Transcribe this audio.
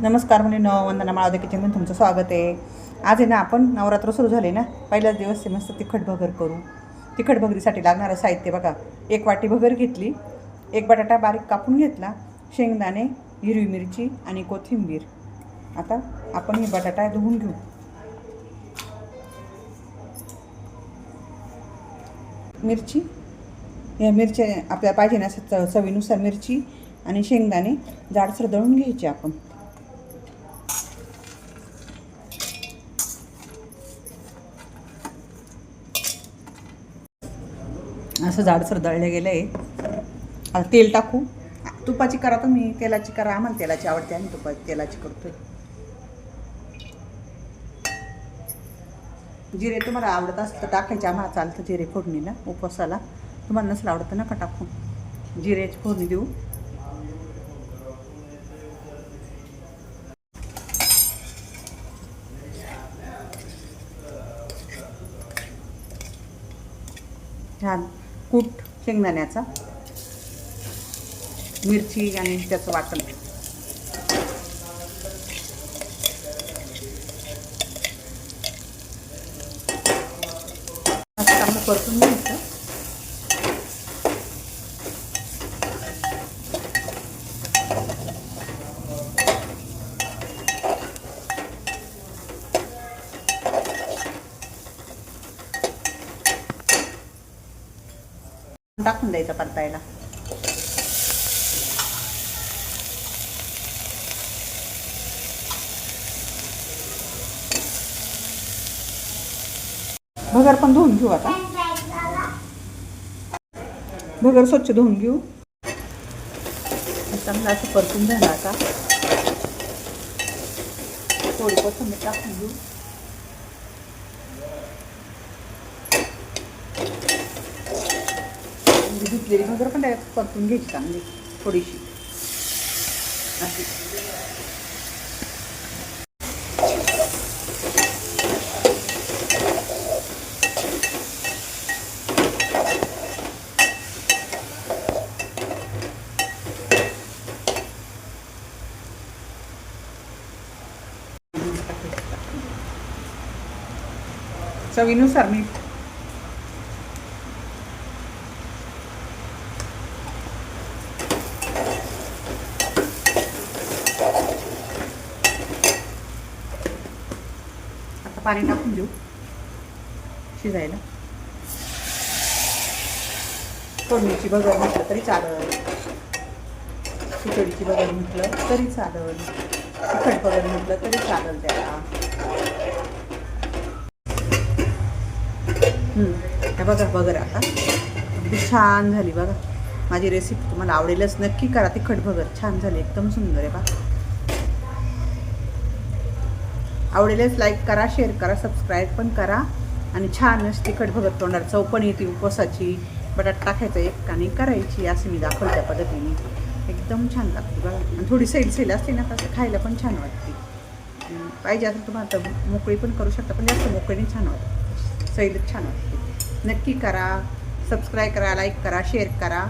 नमस्कार मुलीनो वंदना माळवदे किचनमध्ये तुमचं स्वागत आहे. आज आहे ना आपण नवरात्र सुरू झाले ना पहिलाच दिवस ते मस्त तिखट भगर करू तिखट भगरीसाठी लागणारं साहित्य बघा. एक वाटी भगर घेतली एक बटाटा बारीक कापून घेतला शेंगदाणे हिरवी मिरची आणि कोथिंबीर. आता आपण हे बटाटा धुवून घेऊ. मिरची? या मिरच्या आपल्याला पाहिजे ना असं च- चवीनुसार मिरची आणि शेंगदाणे जाडसर दळून घ्यायचे आपण. असं जाडसर दळलं गेलं. आहे आता तेल टाकू. तुपाची करा तुम्ही तेलाची करा. आम्हाला तेलाची आवडते आणि तुपा तेलाची करतोय. जिरे तुम्हाला आवडत असतं तर टाकायचे. आम्हाला चालतं जिरे फोडणीला उपवासाला. तुम्हाला नसलं आवडतं नका टाकू. जिऱ्याची फोडणी देऊ. छान. कूट शेंगदाण्याचा. मिरची आणि त्याचं वाटण. असं चांगलं परतून घ्यायचं टाकून द्यायचं परतायला. भगर पण धुवून घेऊ आता. भगर स्वच्छ धुवून घेऊ. चांगला असं परतून झालं आता. थोडी कोथंबीर टाकून घेऊ. धुतलेली भगर पण त्याच्यात परतून घ्यायची चांगली थोडीशी अशी चवीनुसार मीठ पाणी टाकून देऊ. शिजायला. फोडणीची बगर म्हटलं तरी चालल. खिचडीची बगर म्हटलं तरी चालेल. तिखट बगर म्हटलं तरी चालेल त्याला. बघा बगर आता. अगदी छान झाली बघा. माझी रेसिपी तुम्हाला आवडेलच नक्की करा. तिखट बगर छान झाली. एकदम सुंदर आहे बा आवडेलच लाईक करा शेअर करा सबस्क्राईब पण करा. आणि छान तिखट भगत तोंडार चव पण येते उपवासाची. बटाट टाकायचं एक आणि करायची असं मी दाखवल्या पद्धतीने. एकदम छान लागते बघा. आणि थोडी सैल सैल असते ना तसं खायला पण छान वाटते. पाहिजे असेल तुम्हाला तर मोकळी पण करू शकता पण जास्त मोकळीने छान वाटते. सैलच छान वाटते. नक्की करा. सबस्क्राईब करा लाईक करा शेअर करा.